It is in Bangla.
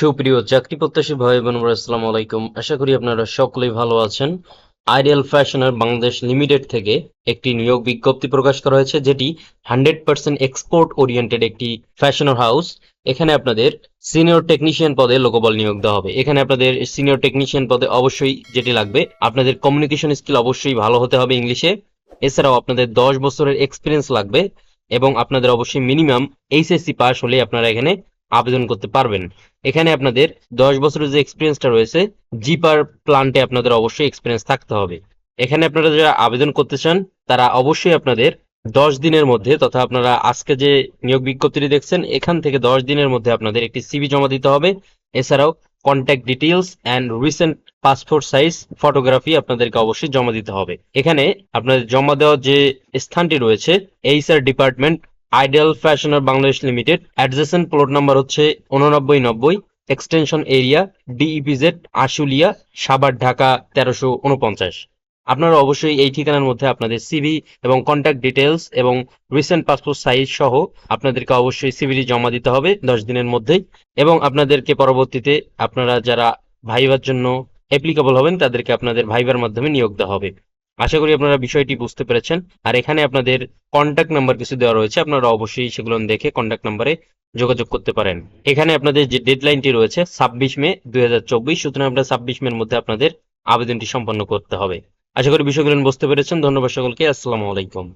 সুপ্রিয় চাকরি প্রত্যাশী ভাই বোনেরা, আসসালামু আলাইকুম। আশা করি আপনারা সকলেই ভালো আছেন। আইডিয়াল ফ্যাশনের বাংলাদেশ লিমিটেড থেকে একটি নিয়োগ বিজ্ঞপ্তি প্রকাশ করা হয়েছে, যেটি হান্ড্রেড পার্সেন্ট এক্সপোর্ট ওরিয়েন্টেড একটি ফ্যাশনের হাউস। এখানে আপনাদের সিনিয়র টেকনিশিয়ান পদে লোকবল নিয়োগ দেওয়া হবে। এখানে আপনাদের সিনিয়র টেকনিশিয়ান পদে অবশ্যই যেটি লাগবে, আপনাদের কমিউনিকেশন স্কিল অবশ্যই ভালো হতে হবে ইংলিশে। এছাড়াও আপনাদের দশ বছরের এক্সপিরিয়েন্স লাগবে এবং আপনাদের অবশ্যই মিনিমাম এইচএসসি পাস হলে আপনারা এখানে আবেদন করতে পারবেন। এখানে আপনাদের দশ বছরের যে এক্সপিরিয়েন্সটা রয়েছে জিপার প্লান্টে আপনাদের অবশ্যই এক্সপিরিয়েন্স থাকতে হবে। এখানে আপনারা যারা আবেদন করতে চান, তারা অবশ্যই আপনাদের দশ দিনের মধ্যে তথা আপনারা আজকে যে নিয়োগ বিজ্ঞপ্তিটি দেখছেন, এখান থেকে দশ দিনের মধ্যে আপনাদের একটি সিভি জমা দিতে হবে। এছাড়াও contact details and recent passport size photography আপনাদেরকে অবশ্যই জমা দিতে হবে। এখানে আপনাদের জমা দেওয়ার যে স্থানটি রয়েছে HR department ideal fashioner Bangladesh limited, adjacent plot number হচ্ছে উননব্বই নব্বই, extension area, DEPZ, Ashulia, Savar, Dhaka, তেরোশো উনপঞ্চাশ। আপনারা অবশ্যই এই ঠিকানার মধ্যে আপনাদের সিভি এবং কন্ট্যাক্ট ডিটেলস এবং রিসেন্ট পাসপোর্ট সাইজ সহ আপনাদেরকে অবশ্যই সিভিটি জমা দিতে হবে দশ দিনের মধ্যেই এবং আপনাদেরকে পরবর্তীতে আপনারা যারা ভাইবার জন্য অ্যাপ্লিকেবল হবেন, তাদেরকে আপনাদের ভাইবার মাধ্যমে নিয়োগ দেওয়া হবে। আশা করি আপনারা বিষয়টি বুঝতে পেরেছেন। আর এখানে আপনাদের কন্ট্যাক্ট নাম্বার কিছু দেওয়া রয়েছে, আপনারা অবশ্যই সেগুলো দেখে কন্ট্যাক্ট নাম্বারে যোগাযোগ করতে পারেন। এখানে আপনাদের যে ডেডলাইনটি রয়েছে, ছাব্বিশ মে দুই হাজার চব্বিশ, সুতরাং আপনার ছাব্বিশ মের মধ্যে আপনাদের আবেদনটি সম্পন্ন করতে হবে। আশা করি বিষয়গুলো বুঝতে পেরেছেন। ধন্যবাদ সকলকে। আসসালামু আলাইকুম।